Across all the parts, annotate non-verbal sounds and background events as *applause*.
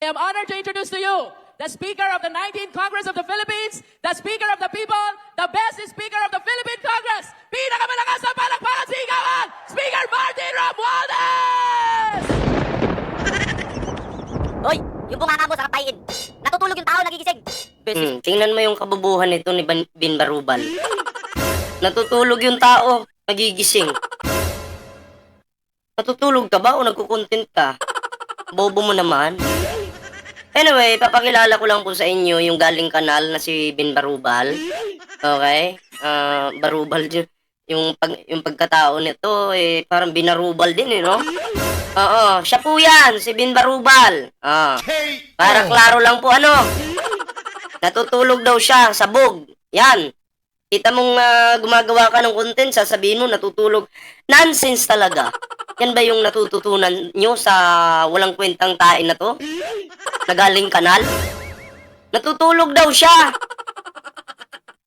I am honored to introduce to you the Speaker of the 19th Congress of the Philippines, the Speaker of the People, the best Speaker of the Philippine Congress, pinakamalakas na palakpakan sigawan, Speaker Martin Romualdez! Hoy, yung bunganga mo sa kapain. Natutulog yung tao, nagigising. Hmm, tingnan mo yung kabubuhan nito ni Ban- Bin Barubal. Natutulog yung tao, nagigising. Natutulog ka ba o nagkukontent ka? Bobo mo naman. Anyway, papakilala ko lang po sa inyo yung galing kanal na si Bin Barubal. Okay? Ah, Barubal yun. Yung, pag, yung pagkatao nito, eh, parang binarubal din, eh, no? Oo, siya po yan, si Bin Barubal. Ah. Para klaro lang po, ano? Natutulog daw siya, sabog. Yan. Kita mong ah, gumagawa ka ng content, sasabihin mo natutulog. Nonsense talaga. Yan ba yung natututunan nyo sa walang kwentang tain na to? Na galing kanal? Natutulog daw siya.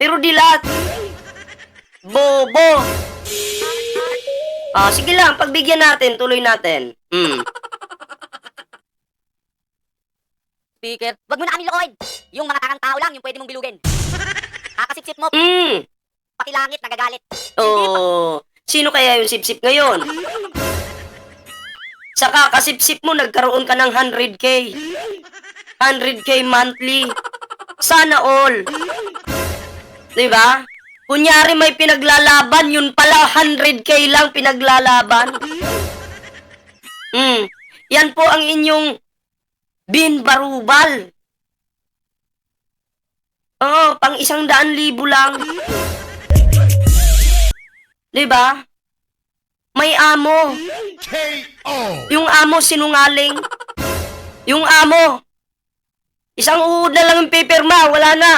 Pero dilat. Bobo. Ah, sige lang, pagbigyan natin, tuloy natin. Hmm. Speaker, wag mo na kami lokohin. Yung mga takang tao lang, yung pwede mong bilugin. Kakasipsip mo, Hmm. pati langit nagagalit. Oh, sino kaya yung sip-sip ngayon? Sa kakasip-sip mo, nagkaroon ka ng 100k. 100k monthly. Sana all. Ba? Kunyari may pinaglalaban, yun pala 100k lang pinaglalaban. Hmm. Yan po ang inyong bin barubal. Oo, pang isang daan libo lang. Di ba? May amo. Yung amo sinungaling. Yung amo. Isang uhod na lang yung pipirma, wala na.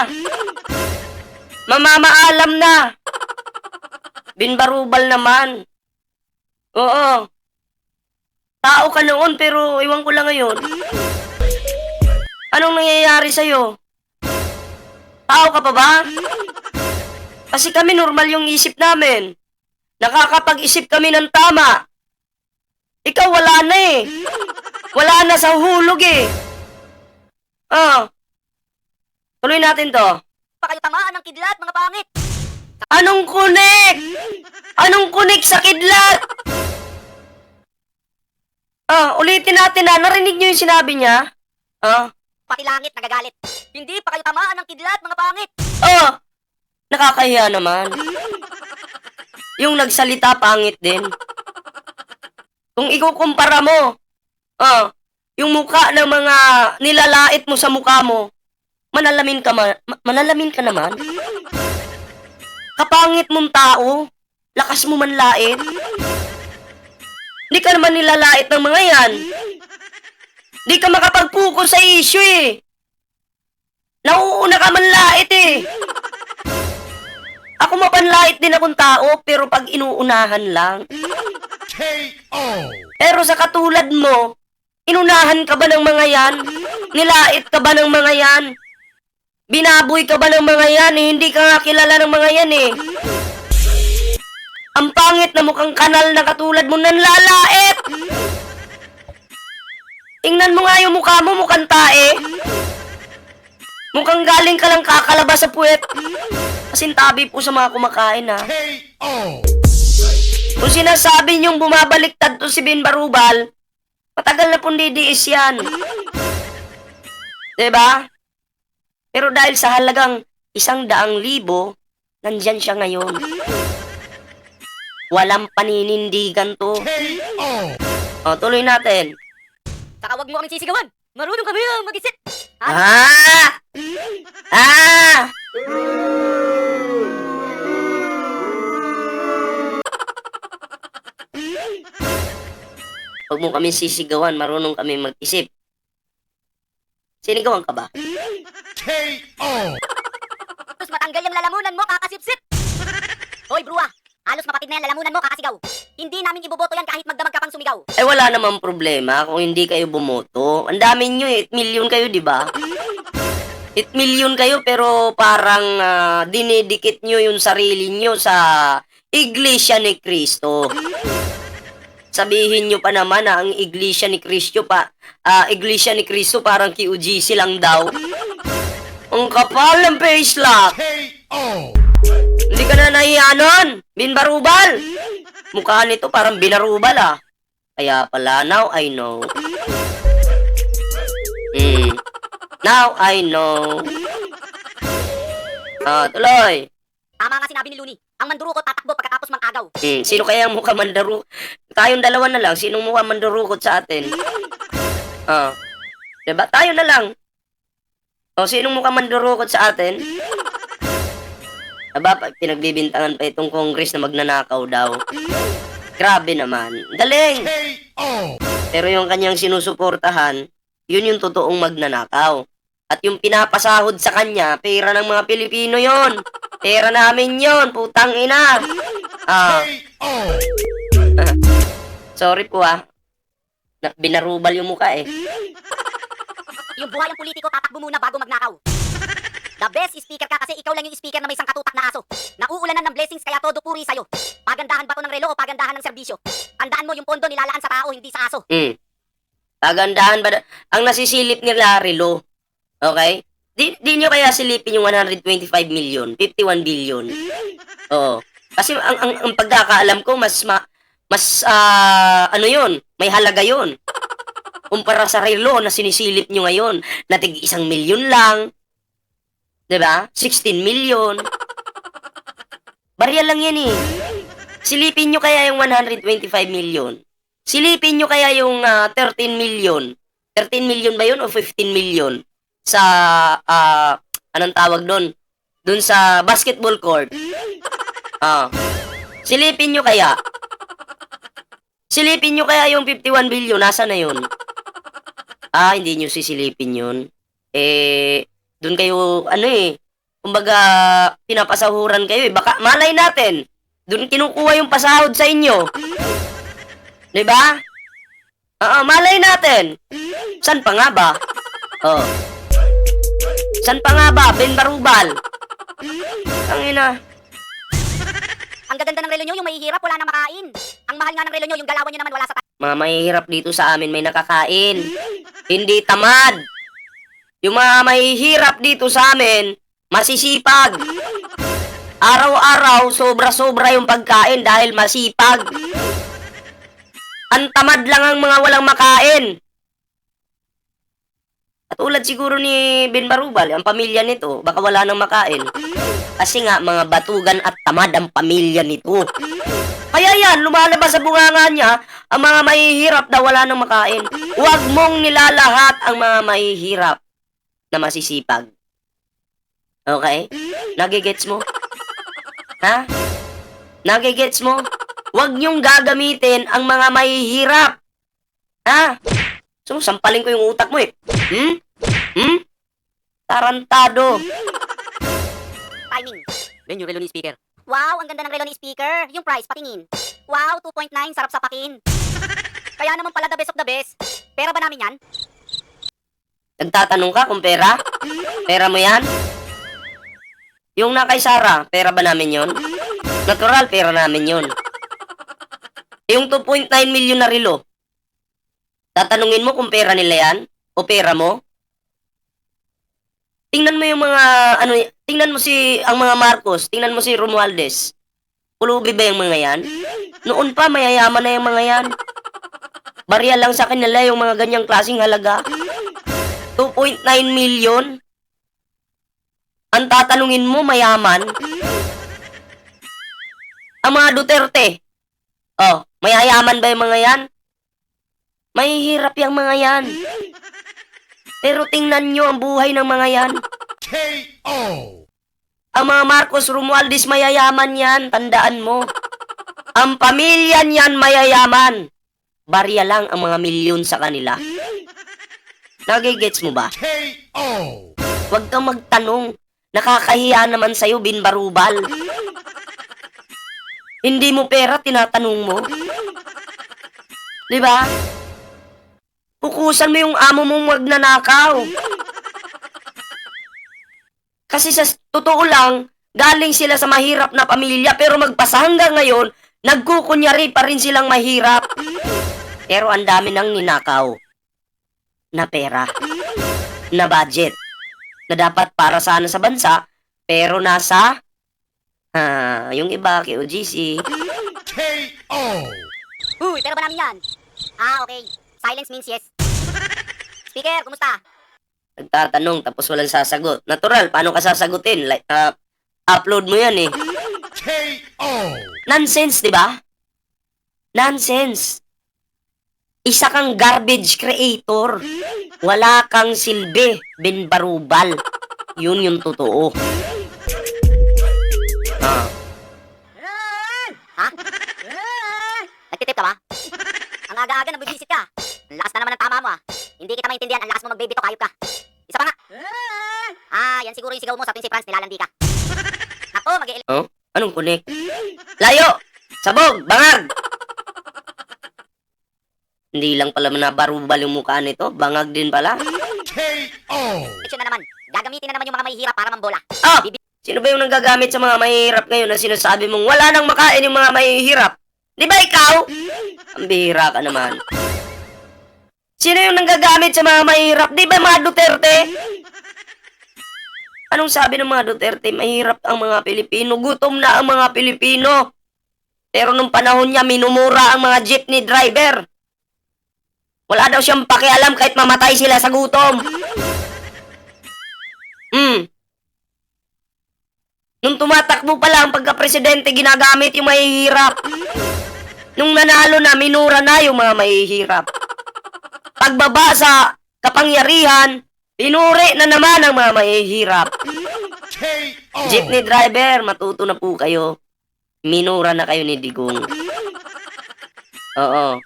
Mamamaalam na. Binbarubal naman. Oo. Tao ka noon pero iwan ko lang ngayon. Anong nangyayari sa'yo? Tao ka pa ba? Kasi kami normal yung isip namin. Nakakapag-isip kami ng tama. Ikaw wala na eh. Wala na sa hulog eh. Ah. Tuloy natin to. Pa kayo tamaan ng kidlat, mga pangit. Anong kunik? Anong kunik sa kidlat? Ah, ulitin natin na. Narinig niyo yung sinabi niya? Ah? Pati langit nagagalit. Hindi pa kayo tamaan ng kidlat, mga pangit. Oh! Nakakahiya naman. Yung nagsalita pangit din. Kung ikukumpara mo, oh, yung mukha ng mga nilalait mo sa mukha mo, manalamin ka, ma- ma- manalamin ka naman. Kapangit mong tao, lakas mo manlait. Hindi ka naman nilalait ng mga yan. Di ka makapag-focus sa issue eh. Nauuna ka manlait eh. Ako mapanlait din akong tao, pero pag inuunahan lang. Pero sa katulad mo, inunahan ka ba ng mga yan? Nilait ka ba ng mga yan? Binaboy ka ba ng mga yan? Eh, hindi ka nga kilala ng mga yan eh. Ang pangit na mukhang kanal na katulad mo nanlalait. Tingnan mo nga yung mukha mo, mukhang tae. Mukhang galing ka lang kakalabas sa puwet. Kasintabi po sa mga kumakain ha. Kung sinasabi niyong bumabaliktad to si Bin Barubal, matagal na pong didiis yan. 'Di ba? Pero dahil sa halagang isang daang libo, nandyan siya ngayon. Walang paninindigan to. O, tuloy natin. Saka wag mo kami sisigawan. Marunong kami ah, mag-isip. Ha? Ah! Ah! Huwag mo kami sisigawan, marunong kami mag-isip. Sinigawan ka ba? Tapos matanggal yung lalamunan mo, kakasipsip. Hoy, bruwa. Mapatid na yung lalamunan mo, kakasigaw. Hindi namin iboboto yan kahit magdamag ka pang sumigaw. Eh wala namang problema kung hindi kayo bumoto. Ang dami nyo eh, 8 million kayo, di ba? 8 million kayo pero parang ah, dinidikit nyo yung sarili nyo sa Iglesia ni Cristo. sabihin nyo pa naman na ang iglesia ni Cristo pa, ah, iglesia ni Cristo parang QGC lang daw. Ang kapal ng face lock. KO. Hindi ka na nahiya nun, binbarubal. Mukha nito parang binarubal ah. Kaya pala, now I know. Hmm. Now I know. Ah, tuloy. Tama nga sinabi ni Looney. Ang mandurukot tatakbo pagkatapos mang agaw. Hmm, sino kaya ang mukha mandaru? Tayong dalawa na lang. Sinong mukha mandarukot sa atin? Ah. Diba? Tayo na lang. O, sinong mukha mandarukot sa atin? Aba, pinagbibintangan pa itong Congress na magnanakaw daw. Grabe naman. Galing! KO. Pero yung kanyang sinusuportahan, yun yung totoong magnanakaw. At yung pinapasahod sa kanya, pera ng mga Pilipino yon. Pera namin yon, putang ina. Ah, *laughs* sorry po ah. Na, binarubal yung mukha eh. Yung buhay ng politiko tatakbo muna bago magnakaw. The best speaker ka kasi ikaw lang yung speaker na may sangkatutak na aso. Nauulanan ng blessings kaya todo puri sa'yo. Pagandahan ba to ng relo o pagandahan ng serbisyo? Tandaan mo yung pondo nilalaan sa tao, hindi sa aso. Hmm. Pagandahan ba? Ang nasisilip nila, Relo. Okay? Di, di nyo kaya silipin yung 125 million, 51 billion. Oo. Kasi ang, ang, ang pagkakaalam ko, mas, ma, mas, ah, ano yun, may halaga yun. Kumpara sa Relo na sinisilip nyo ngayon, na tig isang milyon lang. ba? 16 million. Barya lang yan eh. Silipin nyo kaya yung 125 million. Silipin nyo kaya yung ah, 13 million. 13 million ba yun o 15 million? Sa, ah, anong tawag doon? Doon sa basketball court. Ah. Silipin nyo kaya. Silipin nyo kaya yung 51 billion. Nasa na yun? Ah, hindi nyo sisilipin yun. Eh, doon kayo, ano eh, kumbaga, pinapasahuran kayo eh. Baka, malay natin, doon kinukuha yung pasahod sa inyo. Di ba? Oo, malay natin. San pa nga ba? Oh. San pa nga ba? Ben Barubal. Ang ina. Ang gaganda ng relo nyo, yung mahihirap, wala nang makain. Ang mahal nga ng relo nyo, yung galawan nyo naman wala sa Mga mahihirap dito sa amin may nakakain. Hindi tamad. Yung mga mahihirap dito sa amin, masisipag. Araw-araw, sobra-sobra yung pagkain dahil masipag. Ang tamad lang ang mga walang makain. Katulad siguro ni Ben Barubal, ang pamilya nito, baka wala nang makain. Kasi nga, mga batugan at tamad ang pamilya nito. Kaya yan, lumalabas sa bunganga niya, ang mga mahihirap na wala nang makain. Huwag mong nilalahat ang mga mahihirap na masisipag. Okay? Nagigets mo? Ha? Nagigets mo? Huwag niyong gagamitin ang mga mahihirap. Ha? So, sampalin ko yung utak mo eh. Hmm? Hmm? Tarantado. timing. Yan yung relo ni speaker. Wow, ang ganda ng relo ni speaker. Yung price, patingin. Wow, 2.9, sarap sa pakin. Kaya naman pala the best of the best. Pera ba namin yan? Nagtatanong ka kung pera? Pera mo yan? Yung na kay Sarah, pera ba namin yon? Natural, pera namin yon. Yung 2.9 million na relo, tatanungin mo kung pera nila yan? O pera mo? Tingnan mo yung mga, ano, tingnan mo si, ang mga Marcos, tingnan mo si Romualdez. Pulubi ba yung mga yan? Noon pa, mayayaman na yung mga yan. Barya lang sa kanila yung mga ganyang klaseng halaga. 2.9 million? Ang tatanungin mo, mayaman? Ang mga Duterte. Oh, mayayaman ba yung mga yan? Mahihirap yung mga yan. Pero tingnan nyo ang buhay ng mga yan. KO. Ang mga Marcos Romualdez mayayaman yan, tandaan mo. Ang pamilya niyan mayayaman. Barya lang ang mga milyon sa kanila. Nagigets mo ba? KO. Huwag kang magtanong. Nakakahiya naman sa'yo, Bin Barubal. Hindi mo pera, tinatanong mo. Di ba? Pukusan mo yung amo mong magnanakaw. Kasi sa totoo lang, galing sila sa mahirap na pamilya pero magpasa hanggang ngayon, nagkukunyari pa rin silang mahirap. Pero ang dami nang ninakaw na pera, na budget, na dapat para sana sa bansa, pero nasa, ah, yung iba, KOGC, K.O. Uy, pero ba namin yan? Ah, okay. Silence means yes. Speaker, kumusta? nagtatanong tapos walang sasagot. Natural, paano ka sasagutin? Like, ah, upload mo yan eh. K.O. Nonsense, di ba? Nonsense. Isa kang garbage creator. Wala kang silbi, binbarubal. Yun yung totoo. Ah, Ha? Nagtitip ka ba? Ang aga-aga nagbibisit ka. Ang lakas na naman ng tama mo ah. Hindi kita maintindihan, ang lakas mo magbibito, kayop ka. Isa pa nga. Ah, yan siguro yung sigaw mo sa tuwing si Franz nilalandi ka. Nako, mag oh? Anong connect? Layo! Sabog! Bangag! Hindi lang pala nabarubal yung mukha nito. Bangag din pala. K.O. election na naman. Gagamitin na naman yung mga mahihirap para mambola. Ah! Sino ba yung nanggagamit sa mga mahihirap ngayon na sinasabi mong wala nang makain yung mga mahihirap? Di ba ikaw? Ang bihira ka naman. Sino yung nanggagamit sa mga mahihirap? Di ba mga Duterte? Anong sabi ng mga Duterte? Mahirap ang mga Pilipino. Gutom na ang mga Pilipino. Pero nung panahon niya, minumura ang mga jeepney driver. Wala daw siyang pakialam kahit mamatay sila sa gutom. Hmm. Nung tumatakbo pa lang pagka-presidente, ginagamit yung mahihirap. Nung nanalo na, minura na yung mga mahihirap. Pagbaba sa kapangyarihan, pinuri na naman ang mga mahihirap. Jeepney driver, matuto na po kayo. Minura na kayo ni Digong. Oo.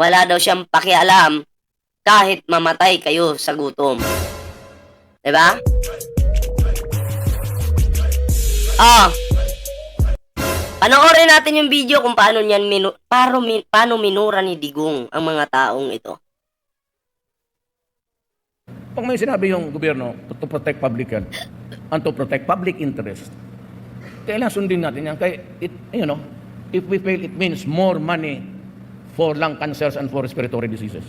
Wala daw siyang pakialam kahit mamatay kayo sa gutom. 'Di ba? Ah. Panoorin natin yung video kung paano niyan minu paano, min- paano minura ni Digong ang mga taong ito. Pag may sinabi yung gobyerno to protect public health and to protect public interest, kailangan sundin natin yan. Kaya, it, you know, if we fail, it means more money for lung cancers and for respiratory diseases.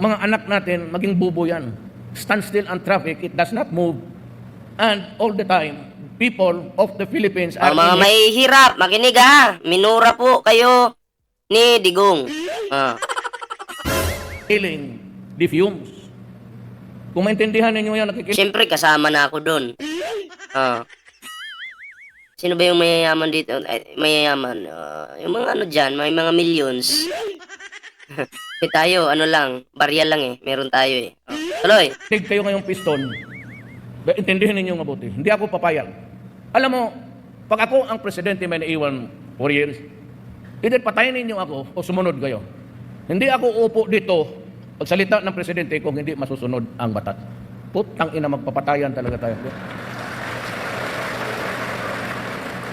Mga anak natin, maging bubo yan. Stand still on traffic, it does not move. And all the time, people of the Philippines are Ang mga mahihirap, makinig ha. Minura po kayo ni Digong. Ah. killing the fumes. Kung maintindihan ninyo yan, nakikinig Siyempre, kasama na ako doon. Ah. Sino ba yung mayayaman dito? Ay, mayayaman. Ah, yung mga ano dyan, may mga millions. *laughs* eh tayo, ano lang, barya lang eh. Meron tayo eh. Ah. Tuloy. Tig kayo ngayong piston, intindihin ninyo mabuti. Hindi ako papayag. Alam mo, pag ako ang presidente may naiwan for years, either patayin ninyo ako o sumunod kayo. Hindi ako upo dito pagsalita ng presidente kung hindi masusunod ang batas. Putang ina, magpapatayan talaga tayo.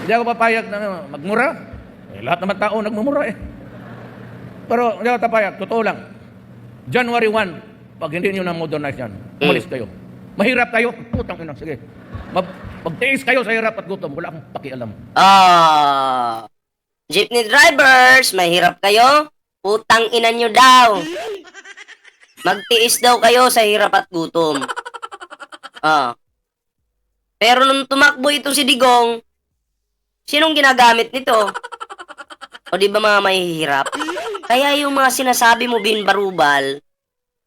Hindi ako papayag na magmura. Eh, lahat naman tao nagmumura eh. Pero hindi ako papayag, totoo lang. January 1, pag hindi nyo na-modernize yan, umalis kayo. Mahirap kayo, putang ina, sige. Mag magtiis kayo sa hirap at gutom, wala akong pakialam. Ah. Jeepney drivers, mahirap kayo? Putang ina nyo daw. Magtiis daw kayo sa hirap at gutom. Ah. Pero nung tumakbo itong si Digong, sinong ginagamit nito? O di ba mga mahihirap? Kaya yung mga sinasabi mo, Bin Barubal,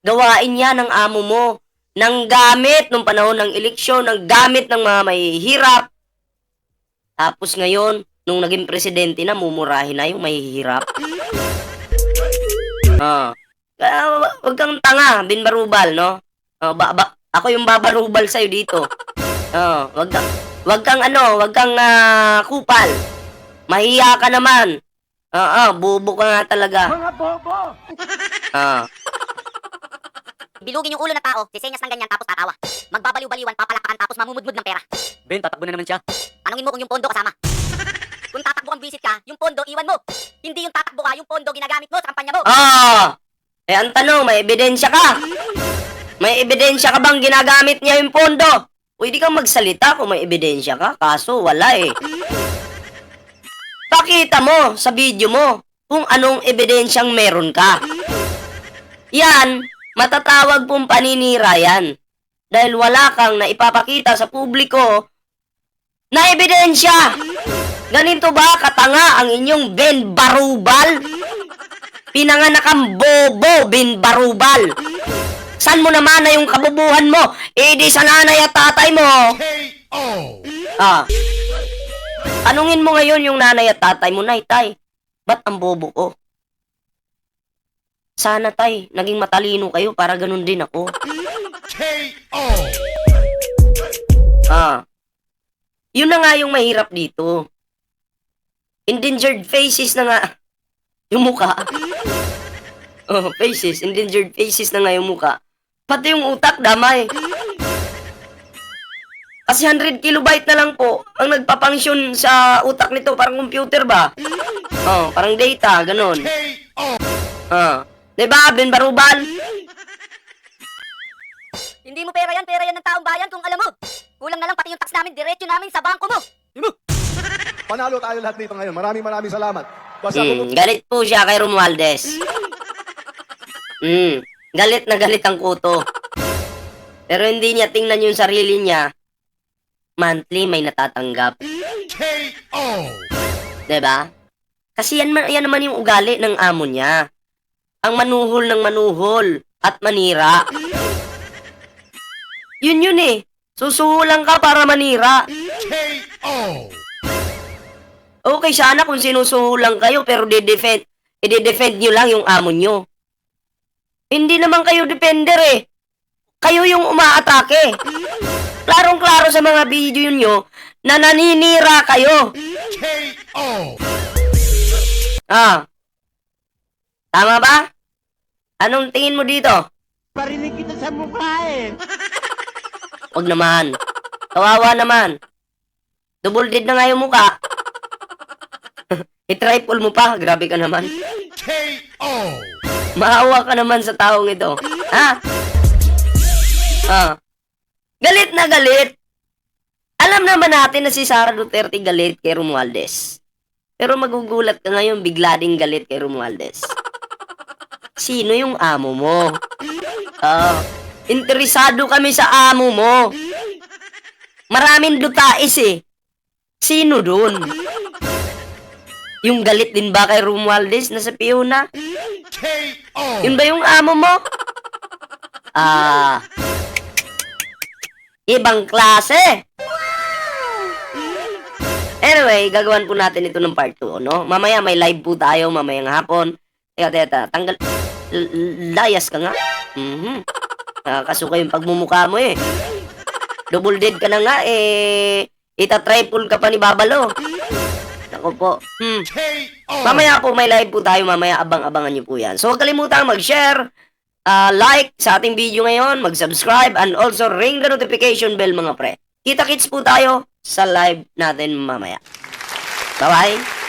gawain yan ng amo mo. Nang gamit nung panahon ng eleksyon, ng gamit ng mga mahihirap. Tapos ngayon, nung naging presidente na, mumurahin na yung mahihirap. *laughs* Ah. Kaya wa- wag kang tanga, Bin Barubal, no? Ah, ba, ba, ako yung babarubal sa'yo dito. Ah, wag kang, wag kang ano, wag kang ah, kupal. Mahiya ka naman. Ah, ah, bubo ka nga talaga. Mga bobo! Ah, *laughs* Bilugin yung ulo ng tao, sisenyas ng ganyan tapos tatawa. Magbabaliw-baliwan, papalakpakan tapos mamumudmud ng pera. Ben, tatakbo na naman siya. Tanungin mo kung yung pondo kasama. *laughs* Kung tatakbo kang visit ka, yung pondo iwan mo. Hindi yung tatakbo ka, yung pondo ginagamit mo sa kampanya mo. ah! Eh, ang tanong, may ebidensya ka? May ebidensya ka bang ginagamit niya yung pondo? Pwede kang magsalita kung may ebidensya ka, kaso wala eh. Pakita mo sa video mo kung anong ebidensyang meron ka. Yan, matatawag pong paninira yan. Dahil wala kang naipapakita sa publiko na ebidensya. Ganito ba katanga ang inyong Ben Barubal? Pinanganak ang bobo Ben Barubal. San mo naman na yung kabubuhan mo? Eh di sa nanay at tatay mo. K.O. Ah. Tanungin mo ngayon yung nanay at tatay mo, Nay, tay, ba't ang bobo ko? Sana, tay, naging matalino kayo para ganun din ako. K.O. Ah. Yun na nga yung mahirap dito. Endangered faces *laughs* *laughs* na nga yung muka. Oh, faces. Endangered faces na nga yung muka. Pati yung utak, damay. Kasi 100 kilobyte na lang po ang nagpapangsyon sa utak nito. Parang computer ba? Oh, parang data, ganun. Ah. Diba, Ben Barubal? Hindi mo pera yan, pera yan ng taong bayan kung alam mo. Kulang na lang pati yung tax namin, diretso namin sa bangko mo. Panalo tayo lahat dito ngayon. Maraming maraming salamat. Basta Hmm, kung galit po siya kay Romualdez. *laughs* Hmm, galit na galit ang kuto. *laughs* Pero hindi niya tingnan yung sarili niya. Monthly may natatanggap. K.O. ba? Kasi yan, yan naman yung ugali ng amo niya. Ang manuhol ng manuhol at manira. *laughs* Yun yun eh. Susuhulan ka para manira. K.O. Okay sana kung sinusuhulan kayo pero de-defend, i-defend nyo lang yung amo nyo. Hindi naman kayo defender eh. Kayo yung umaatake. Klarong-klaro sa mga video nyo na naninira kayo. K.O. Ah. Tama ba? Anong tingin mo dito? Parinig kita sa mukha eh. *laughs* Wag naman. Kawawa naman. Double dead na nga yung mukha. *laughs* I-triple mo pa. Grabe ka naman. K.O. *laughs* Maawa ka naman sa taong ito. Ha? Ah. Galit na galit. Alam naman natin na si Sara Duterte galit kay Romualdez. Pero magugulat ka ngayon bigla ding galit kay Romualdez. Sino yung amo mo? Ah, interesado kami sa amo mo. Maraming dutais eh. Sino dun? Yung galit din ba kay Romualdez na sa Piona? Yun ba yung amo mo? Ah. ibang klase. Anyway, gagawan po natin ito ng part 2, no? Mamaya may live po tayo, mamayang hapon. Teka, teka, tanggal... Layas ka nga. Mhm. Nakakasuka yung pagmumukha mo eh. Double dead ka na nga eh. Ita-triple ka pa ni Babalo. Ako po. Hmm. K.O. Mamaya po may live po tayo, mamaya abang-abangan niyo po yan. So huwag kalimutan mag-share, ah, like sa ating video ngayon, mag-subscribe, and also ring the notification bell mga pre. Kita-kits po tayo sa live natin mamaya. Bye-bye!